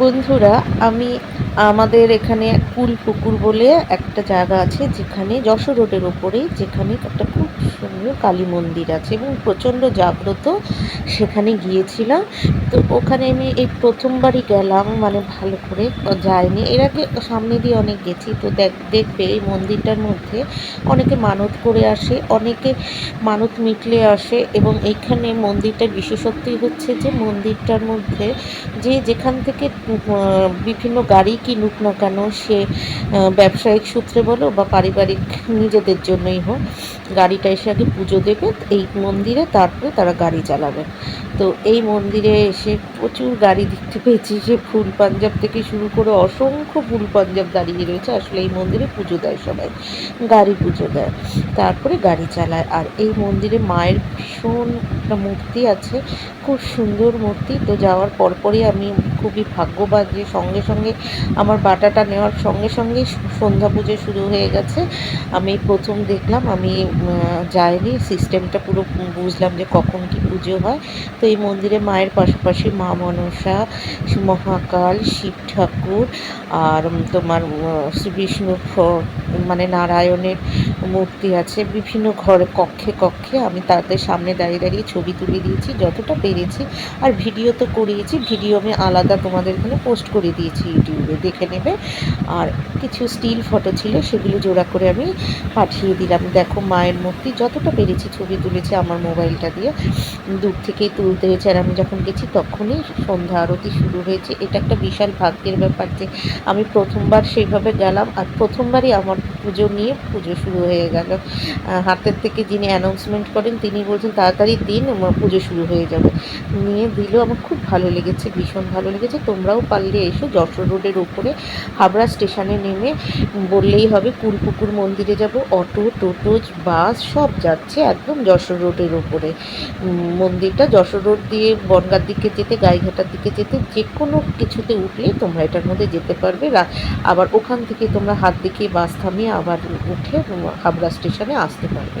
বন্ধুরা, আমি আমাদের এখানে কুলপুকুর বলে একটা জায়গা আছে যেখানে যশোর রোডের ওপরে যেখানে একটা খুব সুন্দর কালী মন্দির আছে এবং প্রচণ্ড জাগ্রত সেখানে গিয়েছিলাম। তো ওখানে আমি এই প্রথমবারই গেলাম মানে ভালো করে যায়নি এর আগে সামনে দিয়ে অনেক গেছি, তো দেখ, দেখবে এই মন্দিরটার মধ্যে অনেকে মানত করে আসে, অনেকে মানত মিটলে আসে এবং এইখানে মন্দিরটার বিশেষত্বই হচ্ছে যে মন্দিরটার মধ্যে যে যেখান থেকে বিভিন্ন গাড়ি কিনুক না কেন সে ব্যবসায়িক সূত্রে বলো বা পারিবারিক নিজেদের জন্যই হোক গাড়িটা এসে আগে পুজো দেবে, এই মন্দিরে তারপরে তারা গাড়ি চালাবে। তো এই মন্দিরে এসে প্রচুর গাড়ি দেখতে পেয়েছি সে ফুল পাঞ্জাব থেকে শুরু করে অসংখ্য ফুল পাঞ্জাব দাঁড়িয়ে রয়েছে। আসলে এই মন্দিরে পুজো দেয় সবাই, গাড়ি পুজো দেয়, তারপরে গাড়ি চালায়। আর এই মন্দিরে মায়ের ভীষণ একটা মূর্তি আছে, খুব সুন্দর মূর্তি। তো যাওয়ার পরপরই আমি খুবই ভাগ্যবান যে সঙ্গে সঙ্গে আমার বাটাটা নেওয়ার সঙ্গে সঙ্গেই সন্ধ্যা পুজো শুরু হয়ে গেছে। আমি প্রথম দেখলাম, আমি যাইনি। সিস্টেমটা পুরো বুঝলাম যে কখন কি পুজো হয়। তো এই মন্দিরে মায়ের পাশাপাশি মা মনসা, মহাকাল, শিব ঠাকুর আর তোমার শ্রী বিষ্ণুর ফ- মানে নারায়ণের মূর্তি আছে। বিভিন্ন ঘরে কক্ষে কক্ষে আমি তাদের সামনে দাঁড়িয়ে দাঁড়িয়ে ছবি তুলে দিয়েছি, যতটা পেরেছি। আর ভিডিও তো করিয়েছি। ভিডিও আমি আলাদা তোমাদের এখানে পোস্ট করে দিয়েছি ইউটিউবে দেখে নেবে। আর কিছু স্টিল ফটো ছিল, সেগুলো জোড়া করে আমি পাঠিয়ে দিলাম। দেখো মায়ের মূর্তি, যতটা পেরেছি ছবি তুলেছি আমার মোবাইলটা দিয়ে। দূর থেকেই তুলতে হয়েছে। আর আমি যখন গেছি তখনই সন্ধ্যা আরতি শুরু হয়েছে। এটা একটা বিশাল ভাগ্যের ব্যাপার যে আমি প্রথমবার সেইভাবে গেলাম। আর প্রথমবারই আমার পুজো নিয়ে পুজো শুরু হয়ে গেল। হাতের থেকে যিনি অ্যানাউন্সমেন্ট করেন, তিনি বলছেন, তাড়াতাড়ি দিন পুজো শুরু হয়ে যাবে। নিয়ে দিলেও আমার খুব ভালো লেগেছে, ভীষণ ভালো লেগেছে। তোমরাও পারলে এসো, যশোর রোডের ওপরে হাবড়া স্টেশনে নেমে বললেই হবে, কুলপুকুর মন্দিরে যাব, অটো, টোটো, বাস সব যাচ্ছে একদম যশোর রোডের ওপরে মন্দিরটা যশোর রোড দিয়ে বনগার দিকে যেতে, গাইঘাটার দিকে যেতে যে কোনো কিছুতে উঠলে তোমরা এটার মধ্যে যেতে পারবে। আবার ওখান থেকে তোমরা হাত দেখিয়ে বাস থামিয়ে আবার উঠে হাবড়া স্টেশনে আসতে পারবে।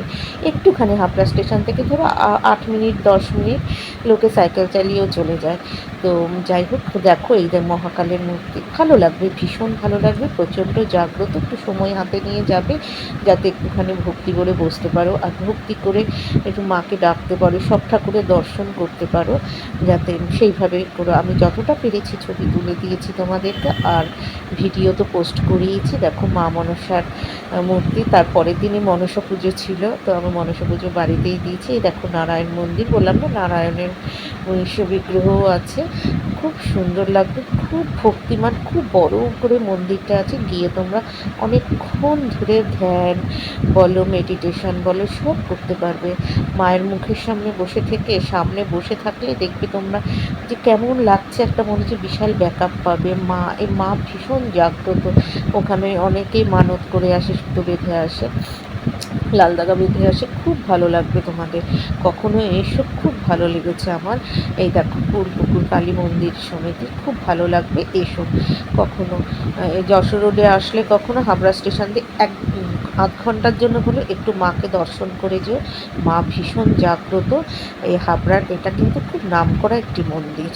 একটুখানি হাবড়া স্টেশন থেকে ধরো আট মিনিট, দশ মিনিট লোকে সাইকেল চালিয়েও চলে যায়। তো যাই হোক, দেখো এই যে মহাকালের মূর্তি। ভালো লাগবে, ভীষণ ভালো লাগবে, প্রচণ্ড জাগ্রত, একটু সময় হাতে নিয়ে যাবে, যাতে একটুখানি ভক্তি করে বসতে পারো। আর ভক্তি করে একটু মাকে ডাকতে পারো, সব ঠাকুরের দর্শন করতে পারো, যাতে সেইভাবে করে আমি যতটা পেরেছি ছবি তুলে দিয়েছি তোমাদেরকে। আর ভিডিও তো পোস্ট করিয়েছি। দেখো মা মনসার মূর্তি। তারপরের দিনই মনসা পুজো ছিল, তো আমি মনসা পুজো বাড়িতেই দিয়েছি। এই দেখো নারায়ণ মন্দির, বললাম না নারায়ণের মহিষ বিগ্রহও আছে। খুব সুন্দর লাগবে, খুব ভক্তিমান, খুব বড় করে মন্দিরটা আছে। গিয়ে তোমরা অনেকক্ষণ ধরে ধ্যান বলো মেডিটেশন বলো, সব করতে পারবে। মায়ের মুখের সামনে বসে থেকে, সামনে বসে থাকলে দেখবে তোমরা যে কেমন লাগছে একটা, মনে হচ্ছে বিশাল ব্যাকআপ পাবে। মা এই মা ভীষণ জাগ্রত। ওখানে অনেকেই মানত করে আসে, সুতো বেঁধে আসে, লাল দাগা বেঁধে আসে। খুব ভালো লাগবে তোমাদের। কখনো এসো, খুব ভালো লেগেছে আমার। এই দেখো পুকুর, কালী মন্দির সমিতি খুব ভালো লাগবে, এসো। কখনো যশোর রোডে আসলে কখনো হাবড়া স্টেশন দিয়ে এক আধ ঘণ্টার জন্য হলে একটু মাকে দর্শন করে যেও। মা ভীষণ জাগ্রত। এই হাবড়ার, এটা কিন্তু খুব নামকরা একটি মন্দির।